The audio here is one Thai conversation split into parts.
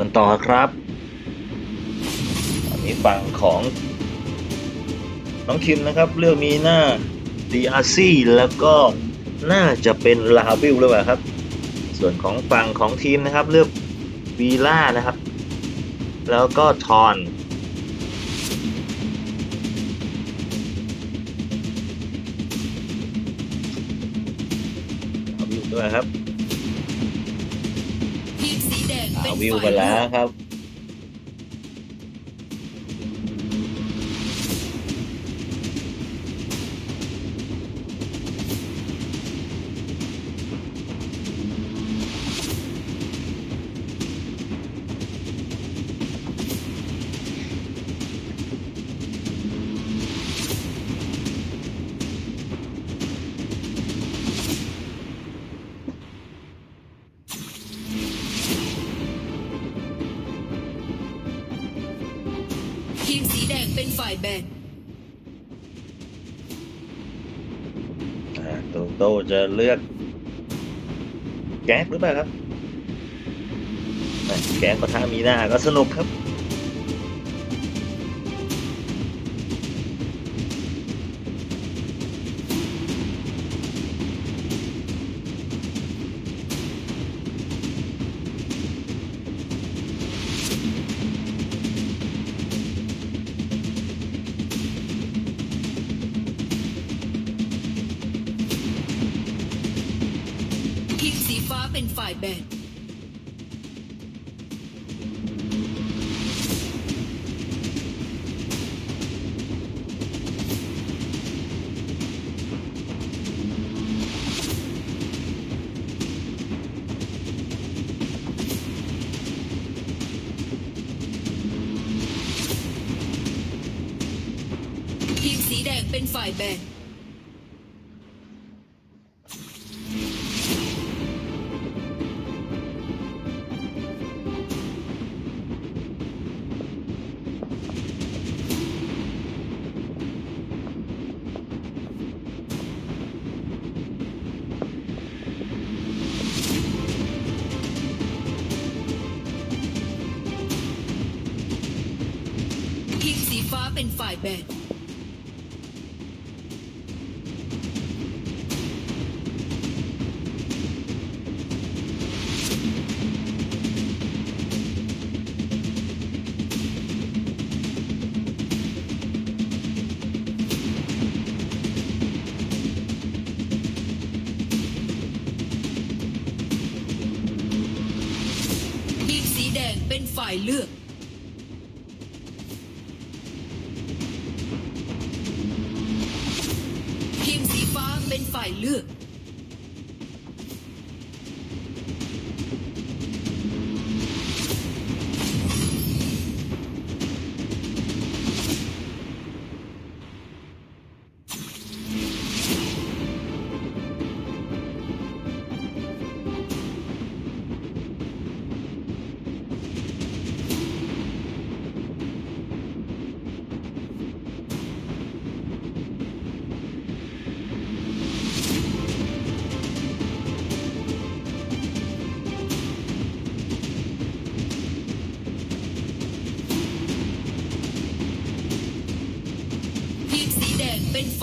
กันต่อครับอันนี้ฝั่งของน้องคิมนะครับ เลือกมีหน้า DRC แล้วก็น่าจะเป็นลาวิลหรือเปล่าครับ ส่วนของฝั่งของทีมนะครับ เลือกวีล่านะครับ แล้วก็ทอนลาวิลด้วยครับ ทีมสีแดงเป็ลานวิวไปฝ่ายแล้เลืวครับ โตจะเลือกแก๊สหรือเปล่าครับแก๊สปะทะมีหน้าก็สนุกครับ เป็นฝ่ายแบนทีมสีฟ้าเป็นฝ่ายแบน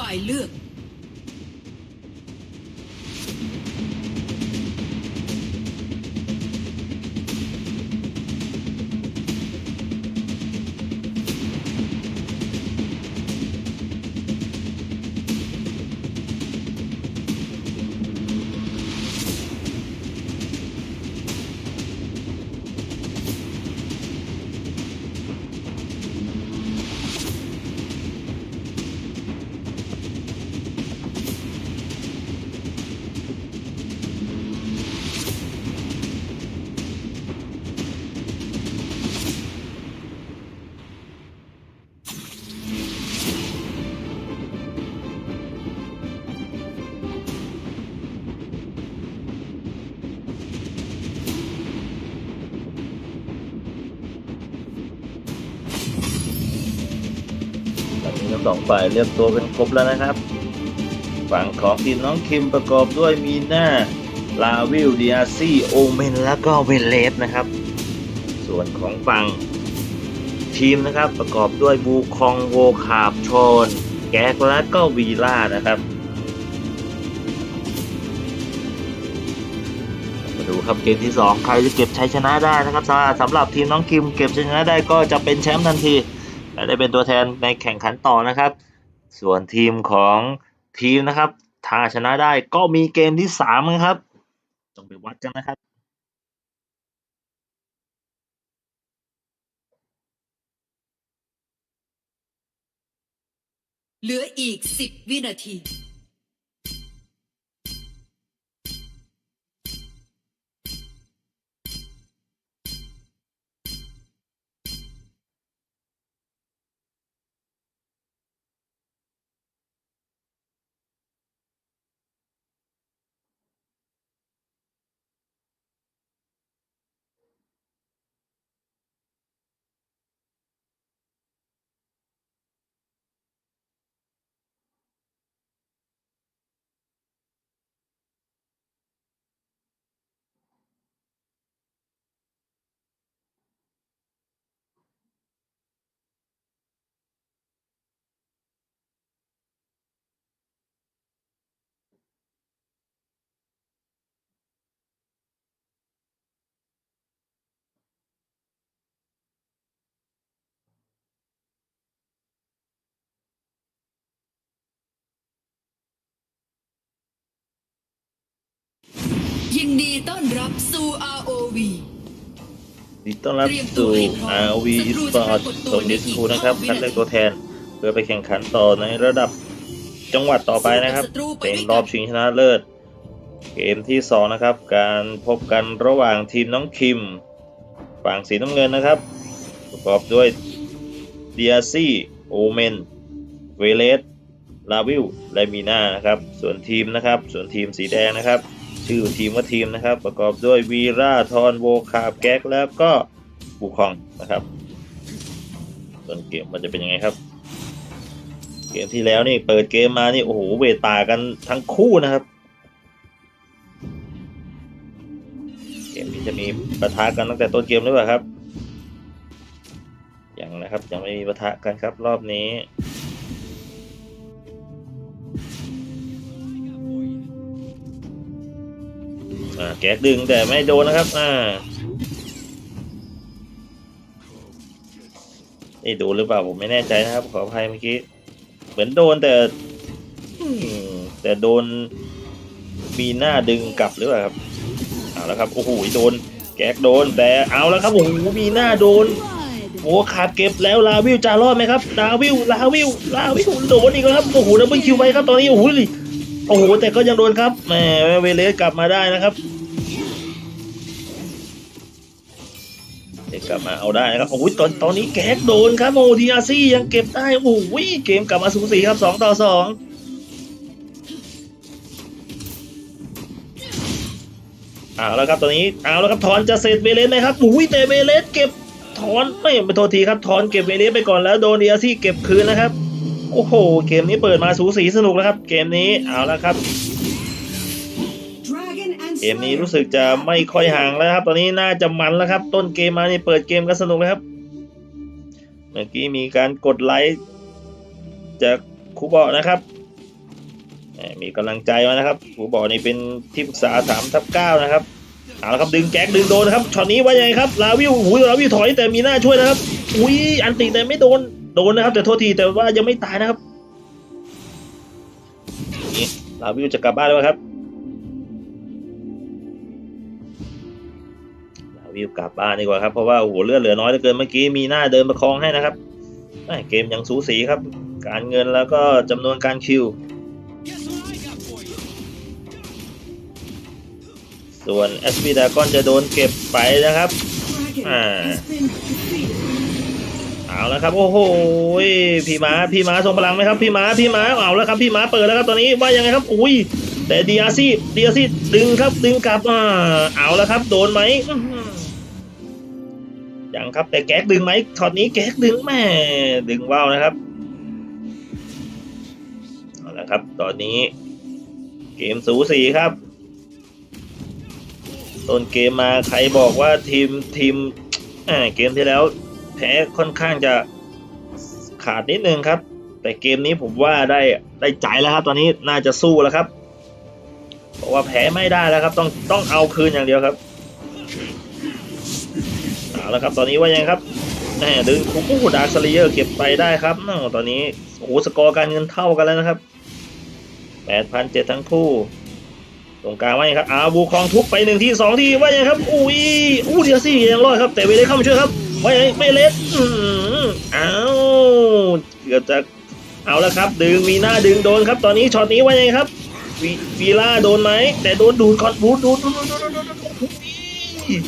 ฝ่ายเลือก สองฝ่ายเลือกตัวเป็นครบแล้วนะครับ ฝั่งของทีมน้องคิมประกอบด้วยมีหน้าลาวิลดีอาซี่โอเมนแล้วก็เวเลสนะครับ ส่วนของฝั่งทีมนะครับประกอบด้วยบูคองโวคาบชอนแก๊กและก็วีล่านะครับ มาดูครับเกมที่ 2 ใครจะเก็บชัยชนะได้นะครับสำหรับทีมน้องคิมเก็บชัยชนะได้ก็จะเป็นแชมป์ทันที และได้เป็นตัวแทนในแข่งขันต่อนะครับ ส่วนทีมของทีมนะครับ ถ้าชนะได้ก็มีเกมที่สามนะครับต้องไปวัดกันนะครับเหลืออีกสิบวินาที ยินดีต้อนรับสู่ ROV ยินดีต้อนรับสู่ RV Sport สมดิสคูนะครับคัดเลือกตัวแทนเพื่อไปแข่งขันต่อในระดับจังหวัดต่อไปนะครับ เป็นรอบชิงชนะเลิศ เกมที่ 2 นะครับ การพบกันระหว่างทีมน้องคิม ฝั่งสีน้ำเงินนะครับ ประกอบด้วยเดียซี่โอเมนเวเลสลาวิลและมีนานะครับ ส่วนทีมนะครับ ส่วนทีมสีแดงนะครับ ชื่อทีมว่าทีมนะครับ ประกอบด้วยวีราทอนโวคาบแก๊กแล้วก็บูคองนะครับส่วนเกมมันจะเป็นยังไงครับ เกมที่แล้วนี่เปิดเกมมานี่โอ้โหเวตากันทั้งคู่นะครับ เกมนี้จะมีปะทะกันตั้งแต่ต้นเกมหรือเปล่าครับยังนะครับยังไม่มีปะทะกันครับรอบนี้ แก๊กดึงแต่ไม่โดนนะครับ อ่า นี่โดนหรือเปล่าผมไม่แน่ใจนะครับ ขออภัยเมื่อกี้ เหมือนโดนแต่แต่โดนมีหน้าดึงกลับหรือเปล่าครับ เอาแล้วครับ โอ้โห โดน แก๊กโดน แต่เอาแล้วครับโอ้โหมีหน้าโดนโอ้ขาดเก็บแล้วลาวิวจะรอดไหมครับลาวิวลาวิวลาวิวโดนอีกแล้วครับโอ้โหดับเบิลคิวไปครับตอนนี้โอ้โหโอ้โหแต่ก็ยังโดนครับแหมเวเลสกลับมาได้นะครับ ด็กกลับมาเอาได้ครับโอ้โหตอนตอนนี้แก๊กโดนครับโอ้ทีอาซี่ยังเก็บได้โอ้โหเกมกลับมาสูสีครับสองต่อสองเอาแล้วครับตอนนี้เอาแล้วครับถอนจะเสร็จเวเลสไหมครับโอ้ยแต่เวเลสเก็บถอนไม่ไปโทษทีครับถอนเก็บเวเลสไปก่อนแล้วโดนดีอาซี่เก็บคืนนะครับโอ้โห เกมนี้เปิดมาสูสีสนุกแล้วครับ เกมนี้เอาแล้วครับ มนี้รู้สึกจะไม่ค่อยห่างแล้วครับ ตอนนี้น่าจะมันแล้วครับ ต้นเกมมานี่เปิดเกมก็สนุกเลยครับ เมื่อกี้มีการกดไลค์จากครูบอกนะครับ มีกำลังใจมานะครับครูบอกนี่เป็นที่ปรึกษาสามทับเก้านะครับเอาละครับดึงแก๊กดึงโดนนะครับช็อตนี้ว่ายังไงครับลาวิวอุ้ยลาวิวถอยแต่มีหน้าช่วยนะครับอุ้ยอันติแต่ไม่โดนโดนนะครับ แต่โทษทีแต่ว่ายังไม่ตายนะครับลาวิวจะกลับบ้านแล้วครับ ลาวิวกลับบ้านดีกว่าครับ เพราะว่าโอ้โหเลือดเหลือน้อยเหลือเกินเมื่อกี้มีหน้าเดินประคองให้นะครับแม่เกมยังสูสีครับ การเงินแล้วก็จำนวนการคิว ส่วนแอสปีดากอนจะโดนเก็บไปนะครับอ่าเอาแล้วครับ โอ้โหพี่ม้าพี่ม้าทรงพลังไหมครับพี่ม้าพี่ม้าเอาแล้วครับพี่ม้าเปิดแล้วครับตอนนี้ว่ายังไงครับอุ้ยแต่ดีอาซี่ดีอาซี่ดึงครับดึงกลับอ่าเอาแล้วครับ โดนไหม ยังครับ แต่แก๊กดึงไหมช็อตนี้แก๊กดึงแม่ดึงว่าวนะครับเอาละครับ ตอนนี้เกมสูสีครับต้นเกมมาใครบอกว่าทีมทีมเกมที่แล้วแพ้ค่อนข้างจะขาดนิดนึงครับ แต่เกมนี้ผมว่าได้ได้ใจแล้วครับ ตอนนี้น่าจะสู้แล้วครับ เพราะว่าแพ้ไม่ได้แล้วครับ ต้องต้องเอาคืนอย่างเดียวครับ เอาละครับ ตอนนี้ว่ายังครับแหมดึงคู่ดาร์คสเลเยอร์เก็บไปได้ครับตอนนี้โอ้โหสกอร์การเงินเท่ากันแล้วนะครับแปดพันเจ็ดทั้งคู่ตรงกลางว่าไงครับอาบูคองทุบไปหนึ่งที่สองที่ว่ายังครับอุ้ยอู้เดียวสิยังรอดครับ แต่เวเลสเข้ามาช่วยครับว่ายังไงเวเลสอืมอ้าวเกือบจะเอาแล้วครับ ดึงมีหน้าดึงโดนครับ ตอนนี้ช็อตนี้ว่ายังครับวีวีล่าโดนไหมแต่โดนดูดคอนบูดดูดดูดดูดดูดดูดดูดอุ้ย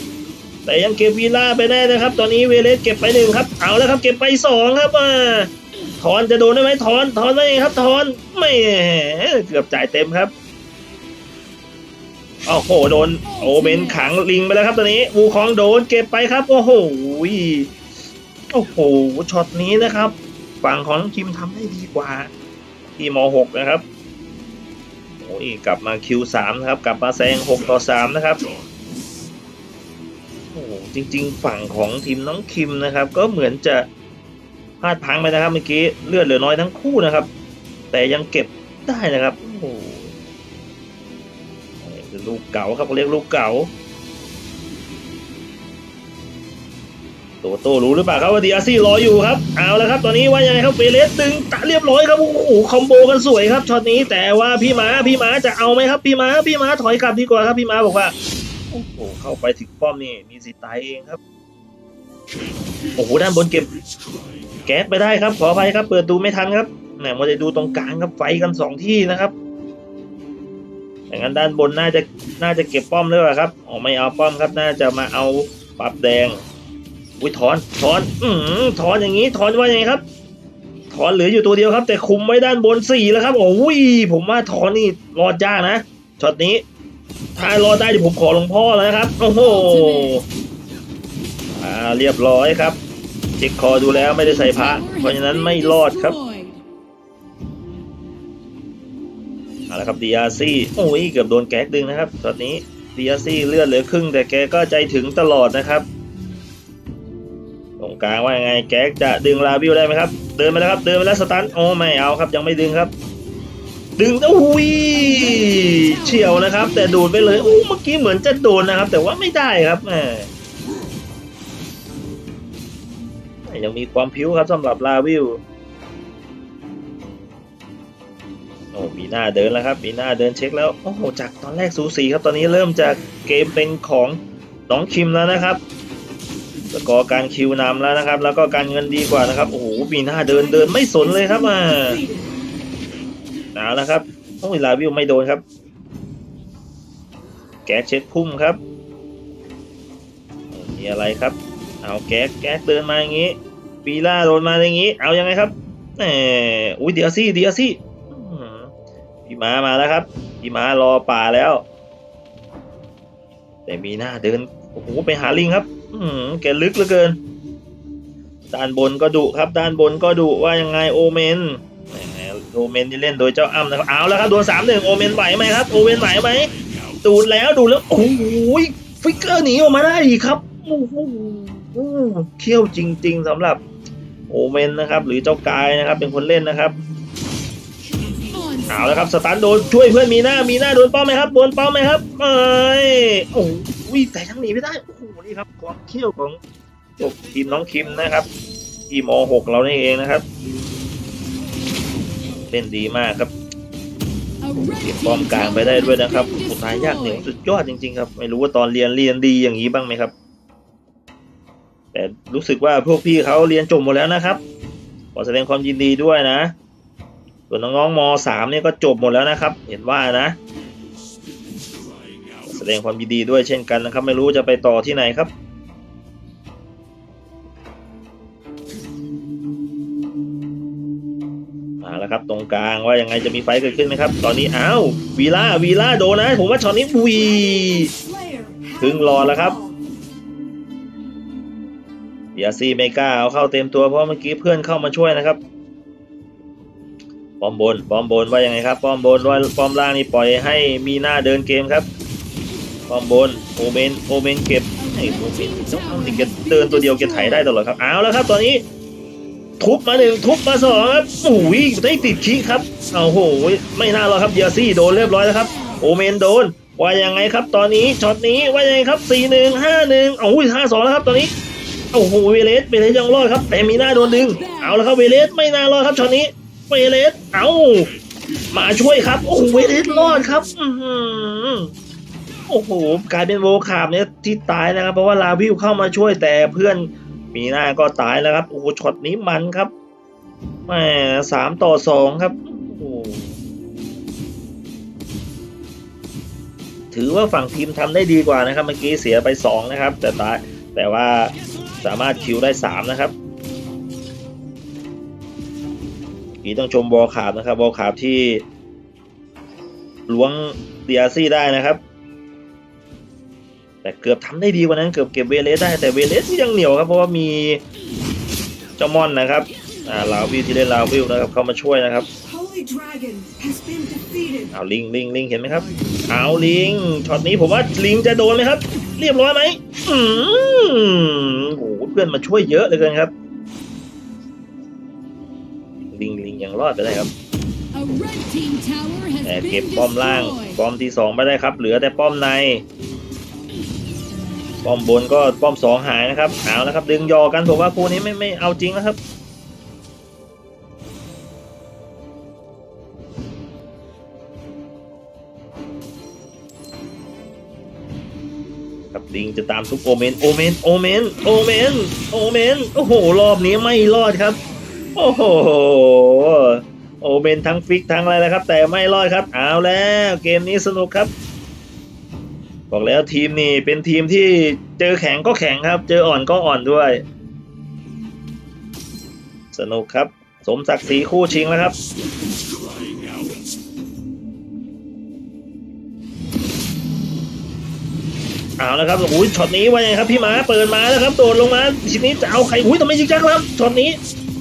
แต่ยังเก็บวีล่าไปได้นะครับ ตอนนี้เวเลสเก็บไปหนึ่งครับ เอาแล้วครับเก็บไปสองครับอ่าถอนจะโดนได้ไหมถอนถอนว่ายังไงครับถอนไม่เกือบจ่ายเต็มครับโอ้โหโดนโอเมนขังลิงไปแล้วครับตอนนี้วูคองโดนเก็บไปครับ โอ้โหโอ้โหช็อตนี้นะครับ ฝั่งของคิมทำได้ดีกว่า ที่ม .6 นะครับโอ้ยกลับมา Q3 นะครับ กลับมาแซง6ต่อ3นะครับ จริง ๆ ฝั่งของทีมน้องคิมนะครับ ก็เหมือนจะพลาดพังไปนะครับเมื่อกี้เลือดเหลือน้อยทั้งคู่นะครับ แต่ยังเก็บได้นะครับโอ้โหลูกเก๋าครับเขาเรียกลูกเก๋าโตโต้รู้หรือเปล่าครับว่าดีอาซี่รออยู่ครับเอาแล้วครับ ตอนนี้ว่ายังไงครับเวเลสดึงตะเรียบร้อยครับโอ้โหคอมโบกันสวยครับช็อตนี้แต่ว่าพี่มาพี่มาจะเอาไหมครับพี่มาพี่มาถอยกลับดีกว่าครับพี่มาบอกว่า อ้โหเข้าไปถึงป้อมนี่มีสิทธิ์ตายเองครับ โอ้โหด้านบนเก็บ แก๊สไปได้ครับ ขออภัยครับ เปิดดูไม่ทันครับแหมมาจะดูตรงกลางครับไฟกันสองที่นะครับอย่างนั้นด้านบนน่าจะน่าจะเก็บป้อมด้วยครับอ๋อไม่เอาป้อมครับ น่าจะมาเอาปรับแดงอุ้ยถอนถอน อืมถอนอย่างนี้ถอนว่ายังไงครับ ถอนเหลืออยู่ตัวเดียวครับ แต่คุมไว้ด้านบนสี่แล้วครับ โอ้ยผมว่าถอนนี่รอดยากนะช็อตนี้ ถ้ารอดได้เดี๋ยวผมขอหลวงพ่อแล้วนะครับ โอ้โหอ่าเรียบร้อยครับ เช็คคอดูแล้วไม่ได้ใส่พระ เพราะฉะนั้นไม่รอดครับเอาละครับดีอาซี่โอ้ยเกือบโดนแก๊กดึงนะครับ ตอนนี้ดีอาซี่เลือดเหลือครึ่ง แต่แกก็ใจถึงตลอดนะครับ ตรงกลางว่ายังไงแก๊กจะดึงลาบิวได้ไหมครับ เดินไปแล้วครับ เดินไปแล้วสตันโอ้ไม่เอาครับยังไม่ดึงครับ ดึงโอ้ยเฉียวนะครับ แต่โดนไปเลยโอ้เมื่อกี้เหมือนจะโดนนะครับ แต่ว่าไม่ได้ครับแหมยังมีความพิ้วครับสำหรับลาวิวโอ้มีหน้าเดินแล้วครับมีหน้าเดินเช็คแล้วโอ้โหจากตอนแรกสูสีครับตอนนี้เริ่มจากเกมเป็นของน้องคิมแล้วนะครับสกอร์การคิวนำแล้วนะครับ แล้วก็การเงินดีกว่านะครับโอ้โหมีหน้าเดินเดินไม่สนเลยครับอ่า เอาละครับโอ้ยลาวิวไม่โดนครับ แก๊สเช็คพุ่มครับ มีอะไรครับ เอาแก๊สแก๊สเดินมาอย่างนี้ปีล่าโดนมาอย่างนี้ เอายังไงครับแหมอุ้ยเดียวซี่เดียวซี่พี่ม้ามาแล้วครับพี่ม้ารอป่าแล้ว แต่มีหน้าเดินโอ้โหไปหาลิงครับ อืมแกลึกเหลือเกิน ด้านบนก็ดุครับ ด้านบนก็ดุว่ายังไงโอเมน โอเมนที่เล่นโดยเจ้าอ้ำนะครับเอาแล้วครับโดนสามหนึ่งโอเมนไหวไหมครับโอเมนไหวไหมดูดแล้วดูแล้วโอ้โหฟิกเกอร์หนีออกมาได้อีกครับโอ้โหเขี้ยวจริง ๆสำหรับโอเมนนะครับ หรือเจ้ากายนะครับ เป็นคนเล่นนะครับเอาแล้วครับสตันโดนช่วยเพื่อนมีหน้ามีหน้าโดนเป้าไหมครับโดนเป้าไหมครับเอ้ยโอ้โหแต่ทั้งหนีไม่ได้โอ้โหนี่ครับความเขี้ยวของทีมน้องคิมนะครับทีมหกเรานี่เองนะครับ เล่นดีมากครับเก็บป้อมกลางไปได้ด้วยนะครับสุดท้ายยากเหนียวสุดยอดจริงๆครับ ไม่รู้ว่าตอนเรียนเรียนดีอย่างนี้บ้างไหมครับ แต่รู้สึกว่าพวกพี่เขาเรียนจบหมดแล้วนะครับ ขอแสดงความยินดีด้วยนะ ส่วนน้องๆมสามเนี่ยก็จบหมดแล้วนะครับ เห็นว่านะ แสดงความยินดีด้วยเช่นกันนะครับ ไม่รู้จะไปต่อที่ไหนครับ ครับ ตรงกลางว่ายังไงจะมีไฟเกิดขึ้นไหมครับ ตอนนี้อ้าววีล่าวีล่าโดนนะ ผมว่าช็อตนี้วีถึงรอแล้วครับเดียซีไม่กล้าเอาเข้าเต็มตัวเพราะเมื่อกี้เพื่อนเข้ามาช่วยนะครับป้อมบนป้อมบนว่ายังไงครับป้อมบนว่าป้อมล่างนี่ปล่อยให้มีหน้าเดินเกมครับป้อมบนโอเมนโอเมนเก็บไอ้โมเมนต้องเอานี่แกเดินตัวเดียวแกไถได้ตลอดครับเอาแล้วครับตอนนี้ ทุบมาหนึ่งทุบมาสองครับโอ้ยได้ติดคีครับเอาโหไม่น่ารอครับเดียซี่โดนเรียบร้อยแล้วครับ โอเมนโดน ว่ายังไงครับ ตอนนี้ช็อตนี้ว่ายังไงครับสี่หนึ่งห้าหนึ่งโอ้ยห้าสองแล้วครับตอนนี้โอ้โหเวเลสเวเลสยังรอดครับ แต่มีหน้าโดนดึง เอาแล้วครับเวเลสไม่น่ารอดครับช็อตนี้เวเลสเอามาช่วยครับโอ้โหเวเลสรอดครับโอ้โหกลายเป็นโวคาบเนี่ยที่ตายนะครับ เพราะว่าลาวิวเข้ามาช่วยแต่เพื่อน มีหน้าก็ตายแล้วครับโอ้โหช็อตนี้มันครับแหมสามต่อสองครับโอ้ถือว่าฝั่งทีมทำได้ดีกว่านะครับ เมื่อกี้เสียไปสองนะครับ แต่ตายแต่ว่าสามารถคิวได้สามนะครับนี่ต้องชมบอลขาบนะครับบอลขาบที่ล้วงเดียซี่ได้นะครับ แต่เกือบทำได้ดีกว่านั้นเกือบเก็บเวเลสได้แต่เวเลสที่ยังเหนียวครับเพราะว่ามีเจ้ามอนนะครับอ่าลาวิวที่เล่นลาวิวนะครับเข้ามาช่วยนะครับ Holy Dragon has been defeated. เอาลิงลิงลิงเห็นไหมครับเอาลิงช็อตนี้ผมว่าลิงจะโดนไหมครับ เรียบร้อยไหมอืมโอ้โหเพื่อนมาช่วยเยอะเหลยเกินครับ ลิงลิงยังรอดไปได้ครับ A red team tower has แต่ been เก็บป้อมล่าง destroyed. ป้อมที่สองไม่ได้ครับ เหลือแต่ป้อมใน ป้อมบนก็ป้อมสองหายนะครับเอาแล้วครับ ดึงยอกันผมว่าคู่นี้ไม่ไม่เอาจริงแล้วครับครับลิงจะตามซุปโอเมนโอเมนโอเมนโอเมนโอเมนโอ้โหรอบนี้ไม่รอดครับ โอ้โหโอเมนทั้งฟิกทั้งอะไรนะครับ แต่ไม่รอดครับ เอาแล้วเกมนี้สนุกครับ บอกแล้วทีมนี่เป็นทีมที่เจอแข็งก็แข็งครับ เจออ่อนก็อ่อนด้วย สนุกครับ สมศักดิ์ศรีคู่ชิงแล้วครับ เอาแล้วครับโอ้ยช็อตนี้ว่าไงครับพี่หมาเปิดมาแล้วครับโดดลงมาทีนี้จะเอาใครอุ้ยทำไมยิงจักครับช็อตนี้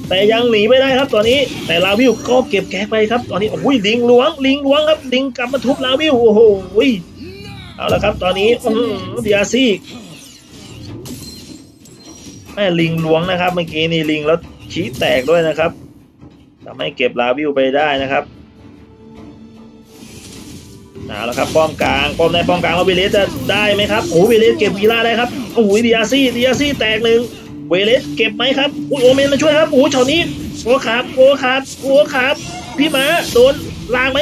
แต่ยังหนีไม่ได้ครับตอนนี้ แต่ลาวิวก็เก็บแก๊กไปครับ ตอนนี้โอ้ยลิงล้วงลิงล้วงครับลิงกลับมาทุบลาวิวโอ้โห เอาแล้วครับตอนนี้เดียซี่แม่ลิงล้วงนะครับ เมื่อกี้นี่ลิงแล้วชี้แตกด้วยนะครับทำให้เก็บลาวิวไปได้นะครับเอาแล้วครับป้อมกลางป้อมในป้อมกลางเราเวเลสจะได้ไหมครับโอ้เวเลสเก็บวีล่าได้ครับโอ้ยเดียซี่เดียซี่แตกหนึ่งเวเลสเก็บไหมครับอุ้ยโอเมนมาช่วยครับโอ้ช็อตนี้โอ้ครับโอ้ครับโอ้ครับพี่ม้าโดนลางไหม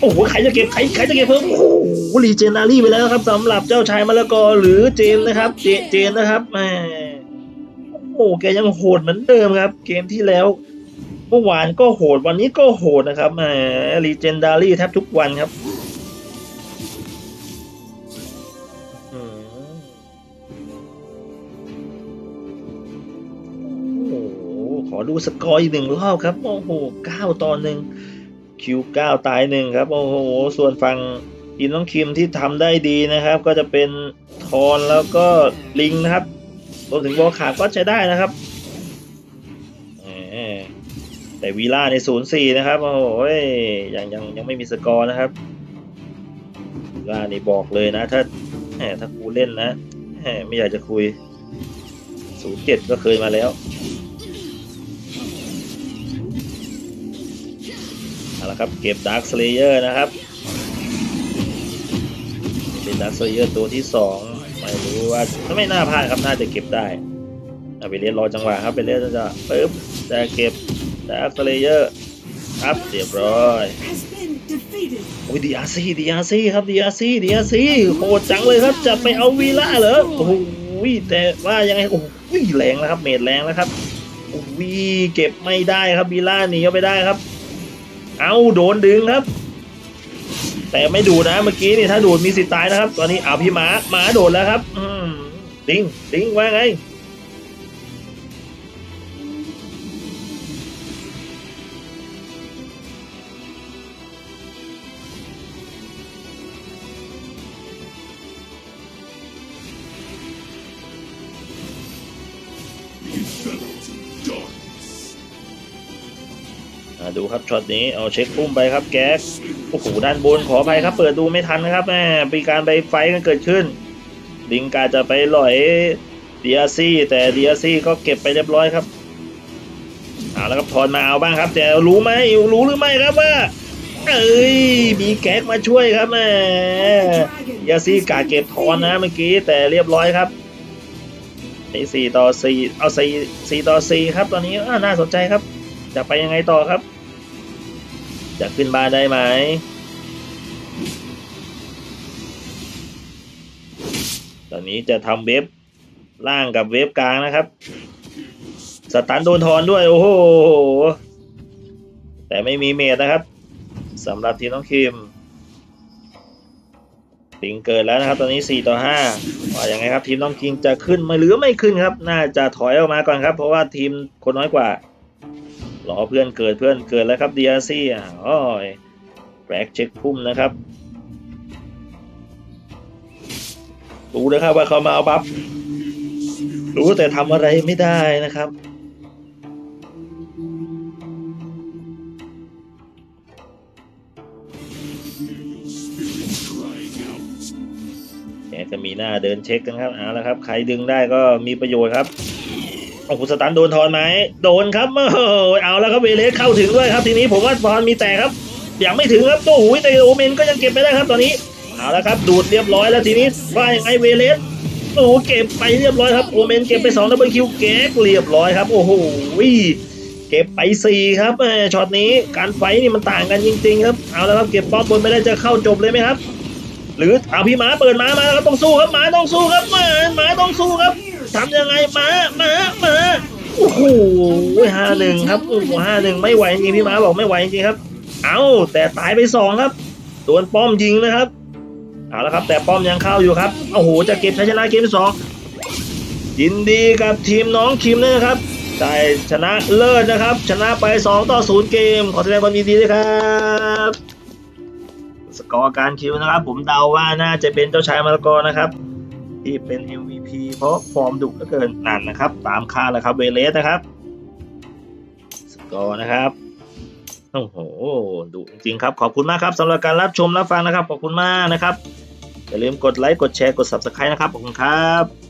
โอ้โหใครจะเก็บใครใครจะเก็บเพิ่มโอ้โห รีเจนารี่ไปแล้วครับสำหรับเจ้าชายมะละกอหรือเจนนะครับ เจเจนนะครับแหมโอ้โหแกยังโหดเหมือนเดิมครับ เกมที่แล้ว เมื่อวานก็โหดวันนี้ก็โหดนะครับแหมรีเจนดารี่แทบทุกวันครับโอ้โหขอดูสกอร์อีกหนึ่งรอบครับ โอ้โหเก้าต่อหนึ่งคิวเก้าตายหนึ่งครับ โอ้โห ส่วนฝั่ง อินน้องคิมที่ทำได้ดีนะครับ ก็จะเป็นทอนแล้วก็ลิงนะครับรวมถึงบอลขาก็ใช้ได้นะครับแต่วีล่าในศูนย์สี่นะครับโอ้โหยังยังยังไม่มีสกอร์นะครับวีล่านี่บอกเลยนะ ถ้าแหมถ้ากูเล่นนะแหมไม่อยากจะคุยศูนย์เจ็ดก็เคยมาแล้วเอาละครับเก็บดาร์คสเลเยอร์นะครับ เป็นดาร์คสเลเยอร์ตัวที่สองไม่รู้ว่าไม่น่าพลาดครับน่าจะเก็บได้เอาไปเรียนรอจังหวะครับไปเรียนจะปึ๊บจะเก็บดาร์คสเลเยอร์ครับเรียบร้อย Has been defeated. โอ้ยดีอาซีดีอาซีครับดีอาซีดีอาซีโหดจังเลยครับจะไปเอาวีล่าเหรอโอ้โหแต่ว่ายังไงโอ้โหแรงแล้วครับเมดแรงแล้วครับโอ้โหเก็บไม่ได้ครับวีล่าหนีเอาไปได้ครับ เอาโดนดึงครับ แต่ไม่ดูนะเมื่อกี้นี่ถ้าดูดมีสิทธิ์ตายนะครับ ตอนนี้เอาพี่หมาหมาโดดแล้วครับ อืมดิงดิงว่าไงอ่าดูครับช็อตนี้เอาเช็คพุ่มไปครับแก๊ก โอ้โหด้านบนขออภัยครับ เปิดดูไม่ทันนะครับแม่มีการไปไฟกันเกิดขึ้น ลิงกาจะไปหล่อยเดีอาซี่ แต่เดีอาซี่ก็เก็บไปเรียบร้อยครับเอาแล้วครับทอนมาเอาบ้างครับแต่รู้ไหมรู้หรือไม่ครับว่าเอ้ยมีแก๊กมาช่วยครับแม่ดีอาซี่กาเก็บทอนนะเมื่อกี้แต่เรียบร้อยครับสี่ต่อสี่เอาสี่สี่ต่อสี่ครับ ตอนนี้อ่าน่าสนใจครับ จะไปยังไงต่อครับ จะขึ้นบ้านได้ไหมตอนนี้จะทำเว็บล่างกับเว็บกลางนะครับ สตันโดนทอนด้วย โอ้โห แต่ไม่มีเมดนะครับสำหรับทีมน้องคิมปิงเกิดแล้วนะครับ ตอนนี้ 4 ต่อ5ว่าอยังไงครับ ทีมน้องคิงจะขึ้นไหมหรือไม่ขึ้นครับ น่าจะถอยออกมาก่อนครับ เพราะว่าทีมคนน้อยกว่า รอเพื่อนเกิดเพื่อนเกิดแล้วครับดีอาซี่อะโอ้ยแบกเช็คพุ่มนะครับรู้นะครับว่าเขามาเอาบัฟรู้แต่ทำอะไรไม่ได้นะครับ แกจะมีหน้าเดินเช็คกันครับเอาละครับ ใครดึงได้ก็มีประโยชน์ครับ โอ้โหสตันโดนทอนไหมโดนครับโอ้เอาแล้วครับเวเลสเข้าถึงด้วยครับทีนี้ผมว่าทอนมีแต่ครับยังไม่ถึงครับโอ้โหแต่โอเมนก็ยังเก็บไปได้ครับตอนนี้เอาและครับดูดเรียบร้อยแล้วทีนี้ว่ายังไงเวเลสโอ้โหเก็บไปเรียบร้อยครับโอเมนเก็บไปสองดับเบิลคิวเก็บเรียบร้อยครับโอ้โหเก็บไปสี่ครับช็อตนี้การไฟนี่มันต่างกันจริง ๆ ครับเอาแล้วครับเก็บป้อมบนไปได้จะเข้าจบเลยไหมครับ หรือเอาพี่หมาเปิดหมามาแล้วครับต้องสู้ครับหมาต้องสู้ครับมาหมาต้องสู้ครับ ทำยังไงหมาหมาหมาโอ้โหห้าหนึ่งครับโอ้โหห้าหนึ่งไม่ไหวจริงพี่หมาบอกไม่ไหวจริงครับ เอาแต่ตายไปสองครับโดนป้อมยิงนะครับเอาละครับ แต่ป้อมยังเข้าอยู่ครับโอ้โหจะเก็บชัยชนะเกมที่สองยินดีกับทีมน้องคิมด้วยนะครับได้ชนะเลิศนะครับ ชนะไป 2 ต่อ 0 เกม ขอแสดงความยินดีด้วยครับสกอร์การคิวนะครับ ผมเดาว่าน่าจะเป็นเจ้าชายมรกรนะครับ ที่เป็น MVP เพราะฟอร์มดุเหลือเกินนั่นนะครับ ตามคาดแล้วครับ เวเลสนะครับสกอร์นะครับโอ้โหดุจริงครับ ขอบคุณมากครับสำหรับการรับชมรับฟังนะครับ ขอบคุณมากนะครับอย่าลืมกดไลค์กดแชร์กด Subscribe นะครับขอบคุณครับ